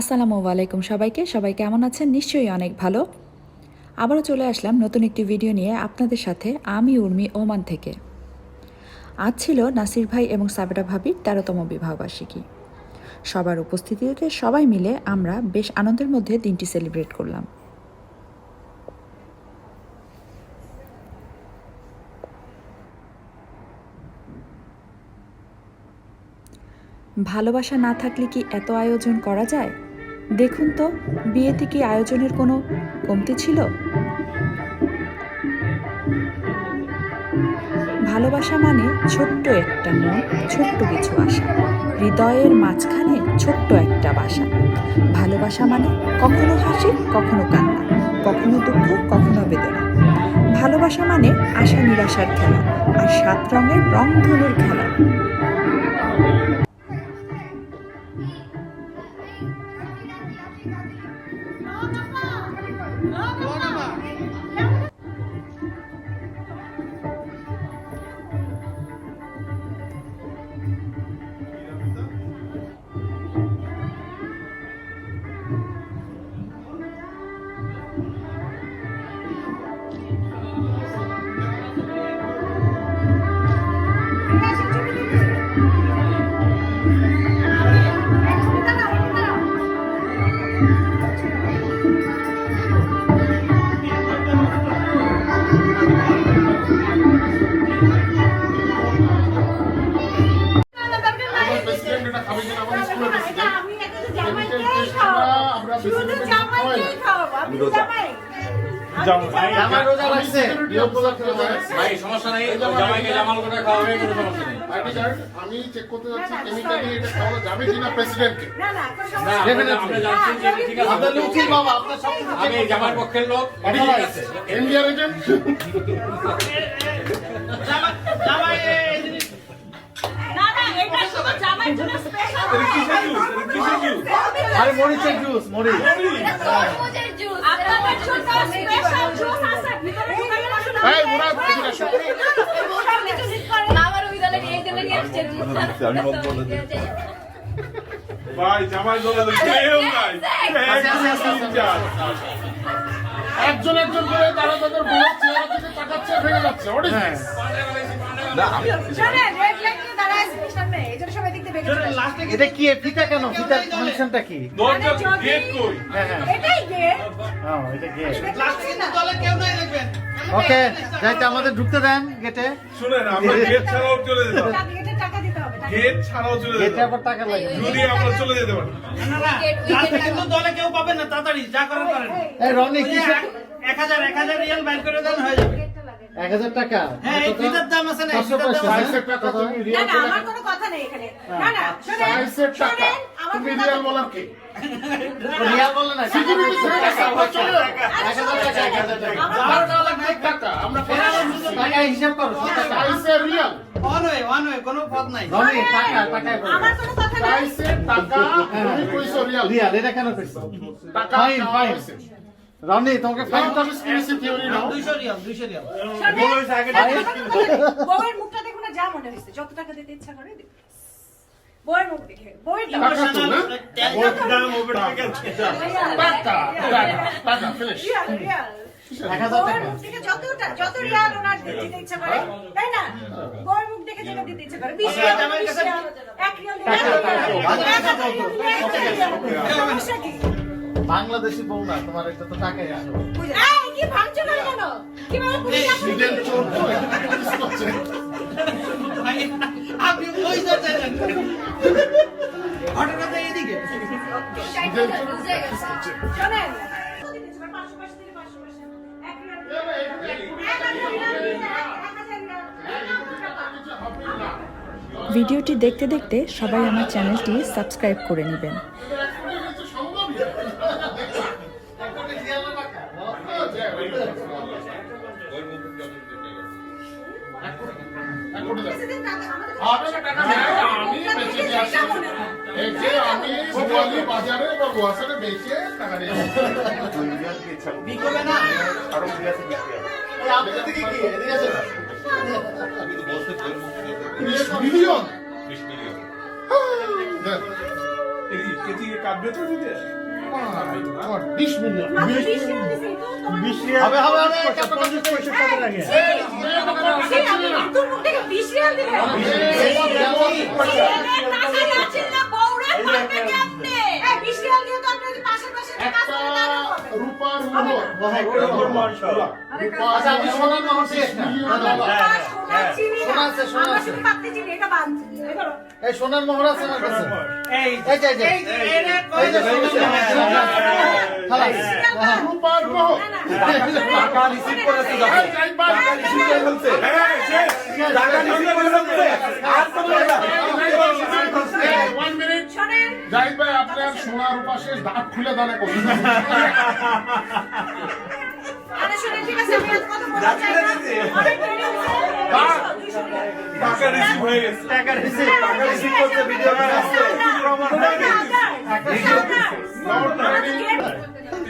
আসসালামু আলাইকুম সবাইকে। সবাই কেমন আছেন? নিশ্চয়ই অনেক ভালো। আবারও চলে আসলাম নতুন একটি ভিডিও নিয়ে আপনাদের সাথে, আমি উর্মি ওমান থেকে। আজ ছিল নাসির ভাই এবং সাবেটা ভাবির তেরোতম বিবাহবার্ষিকী। সবার উপস্থিতিতে সবাই মিলে আমরা বেশ আনন্দের মধ্যে দিনটি সেলিব্রেট করলাম। ভালোবাসা না থাকলে কি এত আয়োজন করা যায়? দেখুন তো, বিয়েতে কি আয়োজনের কোনো কমতি ছিল? ভালোবাসা মানে ছোট্ট একটা মন, ছোট্ট কিছু আশা। হৃদয়ের মাঝখানে ছোট্ট একটা বাসা। ভালোবাসা মানে কখনো হাসি, কখনো কান্না, কখনো দুঃখ, কখনো বেদনা। ভালোবাসা মানে আশা নিরাশার খেলা আর সাত রঙের রং ধনুর খেলা। আমার স্কুলের আমরা প্রেসিডেন্টকে খাওয়াই না। জামাই। রোজা রাখছে। রোজা রাখছি। ভাই সমস্যা নাই। জামাইকে জামাল করে খাওয়াবে কোনো সমস্যা নেই। আমি চেক করতে যাচ্ছি কেমিক্যালি এটা খাওয়ানো যাবে কিনা প্রেসিডেন্টকে না আমরা- আমরা জানছি যে ঠিক আছে আপনার উচিত বাবা আপনার সব কিছু আমি জামার পক্ষের লোক ঠিক আছে। ইন্ডিয়ার এজেন্ট আরে মরিচের জুস মরিচ। ভাই জামাই দোলা কেউ নাই। আস্তে, আস্তে, আস্তে, আস্তে। একজন একজন করে তারা তাদের বউয়ের চেহারা থেকে তাকাচ্ছে ভেঙে যাচ্ছে। হ্যাঁ। this? এটা কি? ফিতা কেন? ফিতার ফাংশনটা কি? দরজা গেট কই হ্যাঁ এটাই গেট এটা গেট ওকে ওকে যাইতে আমাদের ঢুকতে দেন গেটে শুনেন আমরা গেট ছাড়াও চলে যেতাম টাকা দিতে হবে টাকা। গেট ছাড়াও চলে গেটে আবার টাকা লাগে। যদি আমরা চলে যেতে পারি। কিন্তু দলে কেউ পাবেন না তাড়াতাড়ি যা করার করেন। এই। রনি কি যে এক- এক হাজার এক হাজার রিয়াল বাইর করে দেন হয়ে যাবে। এক হাজার টাকা? হ্যাঁ এই ফিতার দাম আছে না ফিতার দাম আছে। টাকা তুমি না না আমার কোনো কথা নেই এখানে। না না শোনেন বাইশের আমার তুমি কোনো বলার কে? রিয়াল বললে না সিকিউরিটি টাকা চলে এক হাজার টাকা এক হাজার টাকা। বারো টাকা লাগবে টাকা। আমরা টাকা হিসাব করো টাকা? বাইশের রিয়াল One way, one কোনো পথ নাই। রনি টাকা টাকা আমার কোনো কথা নেই। টাকা তুমি কইছো রিয়াল। রিয়াল এটা কেন করছ টাকা ফাইন ফাইন হয়েছে। রনি তোমাকে ফাইন ফাইন কনস্পিরেসি থিওরি নাও। দুইশো রিয়াল দুইশো রিয়াল। শোনেন, আমার কোনো কথা বউয়ের মুখটা দেখো না যা মনে হয়েছে যত টাকা দিতে ইচ্ছা করে দিবে। বউয়ের মুখ দেখে বউয়ের দাম। টাকা। তো টাকা টাকা টাকা ফিনিশ রিয়াল, রিয়াল। এক বাংলাদেশি বউ না তোমার এটা তো টাকাই আসো এই, কি ভাঙছো করে কেন? কীভাবে পুলিশ আসবে? চোর তো পুলিশ করছে আপনি ওই ঘটনাটা শোনেন। ভিডিওটি দেখতে দেখতে সবাই আমার চ্যানেলটি সাবস্ক্রাইব করে নেবেন বোয়ালি বাজারে বা গোয়াসারে বেচে টাকা দিয়ে আসি। বিকবে না আপনার দিকে কি এদিকে আছে না? বিশ মিলিয়ন বিশ মিলিয়ন দেন। এদিকে কি কাটবে তো দিতে আমার বিশ মিনিট মাত্র বিশ রিয়াল দিছি, তো তোমার- বিশ রিয়াল হবে হবে হবে পঞ্চাশ পয়সা টাকা লাগে এই, এই, আমার কাছে এই, আমি একটা রূপার আচ্ছা সোনার মোহর আছে। এই সোনার মোহর আমার কাছে এই যে এই যে সোনার মোহর। টাকা রিসিভ। জাহিদ ভাই আপনার সোনা রূপা দাঁত খুলে দাঁড়া করুন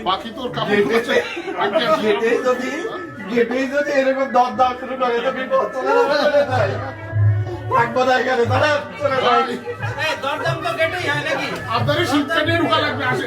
বাকি তোর কাপড় যদি গেটেই যদি এরকম দর দাম শুরু করে তো বিপদ চলে থাকব না এখানে চলে যাই দরদাম তো গেটেই হয় নাকি? আপনারই শীতটা নিয়ে ঢুকা লাগবে আসে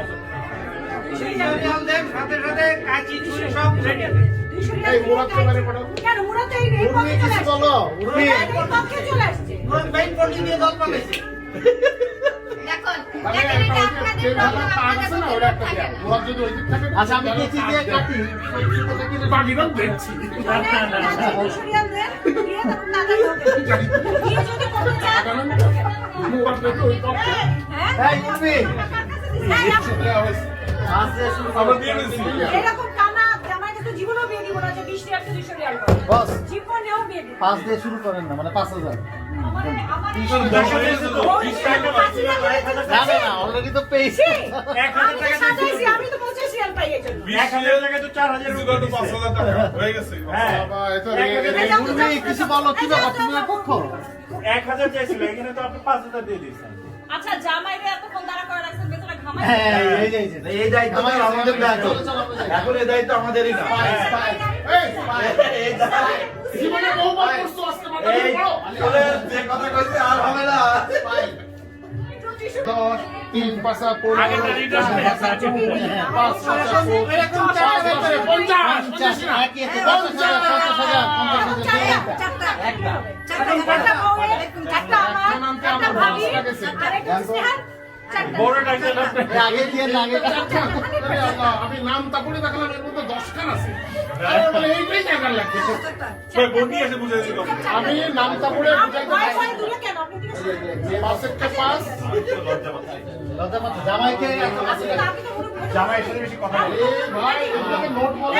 সাথে সাথে কাঁচি ছুরি সব রেডি এই। মুরাদ কেবারে পাঠাও কেন, মুরাদ এই- এই পক্ষে চলে আসছে। বলো উর্মি পক্ষে চলে আসছে। মেইন পল্লি দিয়ে দল পালাইছে মানে একটা ওই যে যে ঢাকার না, ওটা একটা মুরাদ যদি ওই দিক থাকে, আচ্ছা আমি কেচি দিয়ে কাটি দেখছি দেন, দিয়ে যদি করতে চান, কারণ মুরাদ দেখে ওই পক্ষে হ্যাঁ? এই উর্মি আমরা দিয়ে দিচ্ছি এরকম কানা জামাইকে তো জীবনেও বিয়ে দিব না যে বিশ রিয়াল তো দুইশো করে। বস। জীবনেও বিয়ে দিব পাঁচ দিয়ে শুরু করেন না মানে পাঁচ হাজার। আমার আমার না না না অলরেডি তো পেয়েছি। আমি তো সাজাইছি, আমি তো পঞ্চাশ রিয়াল পাই এই জন্য। এক হাজার টাকায় তো চার হাজার পাঁচ হাজার টাকা। হয়ে গেছে। বাবা এত রে- রে- কিছু বলো কি ব্যাপার? তুমি পক্ষ এক হাজার চাইছিল এখানে তো আপনি পাঁচ হাজার দিয়ে দিয়েছেন। আচ্ছা জামাইরে এতক্ষণ দাঁড়া করে রাখছেন হ্যাঁ এই দায়িত্ব আমাদের। এখন এই দায়িত্ব আমাদেরই না দশ, তিন হয়ে আচ্ছা। পঞ্চাশ, আগে দিয়ে আগে আমি নাম তারপরে দেখালাম এর মধ্যে দশখান আছে। এসে আমি নাম তারপরে পাঁচ জামাইকে। জামাই বেশি কথা বলে। ভাই নোট বলা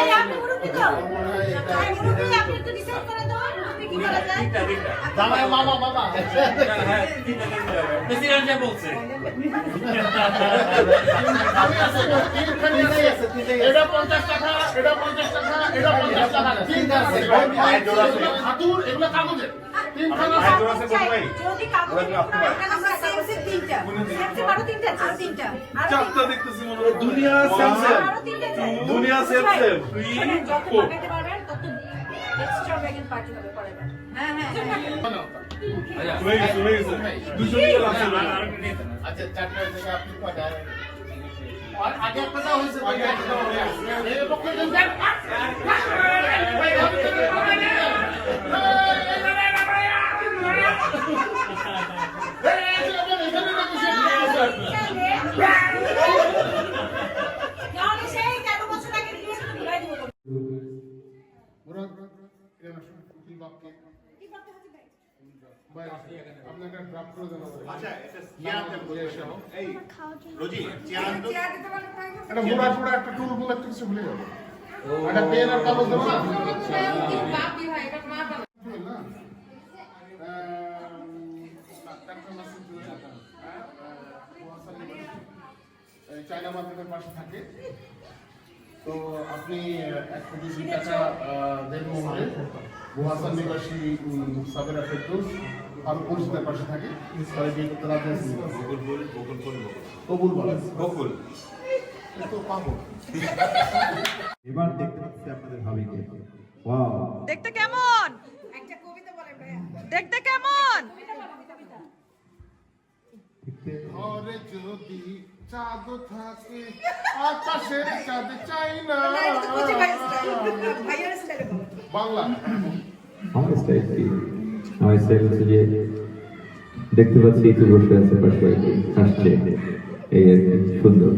মামা মামা হ্যাঁ প্রেসিডেন্ট বলছে। এটা পঞ্চাশ টাকা এটা পঞ্চাশ টাকা এটা পঞ্চাশ টাকা এগুলো কাগজের মনে হয় দুনিয়া সেম সেম আরও তিনটা চাই। দুনিয়া হবে পরের বার। হয়ে হয়ে লাগছে আচ্ছা চারটা থেকে আপনি কয়টা আগে একটা হয়েছে তো, আগে একটা দাও হয়েছে। এই পক্ষে কিন্তু নাহলে সেই তেরো বছর আগে দিয়ে শুধু ঘুরাই দিব তোমাকে। মুরাদ এর আসুন উকিল বাপকে কি করতে হচ্ছে ভাই? ভাই আপনি একটা ড্রাফট করে দেন আচ্ছা এটা ইয়াতে বলে এসো এই রোজি চেয়ার দিতে এটা মোড়া টোড়া একটা টুল বলে একটা কিছু ভুলে যাবে। একটা পেন আর কাগজ দেবো না? হ্যাঁ, চায়না মার্কেটের পাশে থাকে। তো আপনি এক কোটি টাকা দেবেন বলে নিবাসী সাবেরা ফেরদৌস আর পরিচিতের পাশে থাকে। বকুল। তো পাবো এবার দেখতে পাচ্ছি আপনাদের ভাবিকে ওয়াও দেখতে কেমন? একটা কবিতা বলেন ভাইয়া। দেখতে কেমন? ঘরে যদি চাঁদ থাকে আকাশের চাঁদ চাই না। বাংলা। আমার স্টাইল কি? আমার স্টাইল হচ্ছে যে দেখতে পাচ্ছি একটু বসে আছে পাশে হাসছে। এই আর কি সুন্দর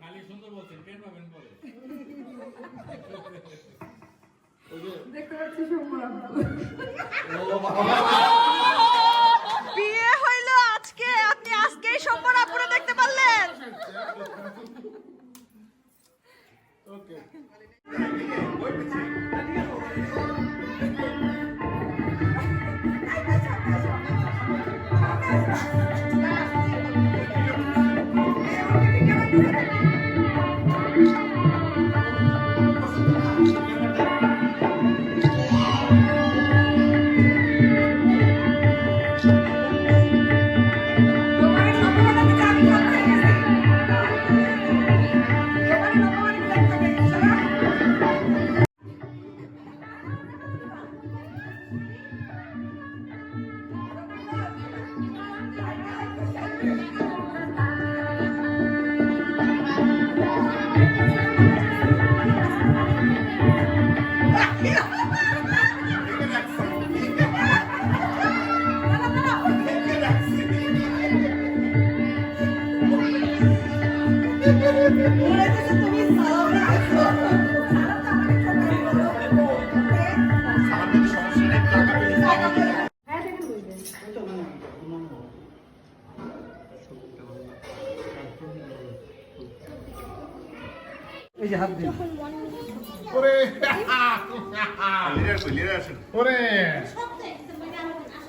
খালি সুন্দর বলছেন টেন পাবেন পরে বিয়ে হইল আজকে আপনি আজকেই সম্পর্ক আপুরে দেখতে পারলেন ওকে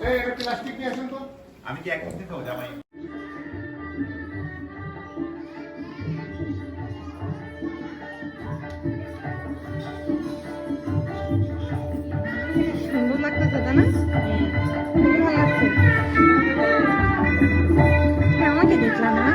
এই একটা প্লাস্টিক নিয়ে আসেন তো। আমি কি এক থেকে জামাই? সুন্দর লাগতেছে তাই না? ভালো লাগছে আমাকে দেখলাম না।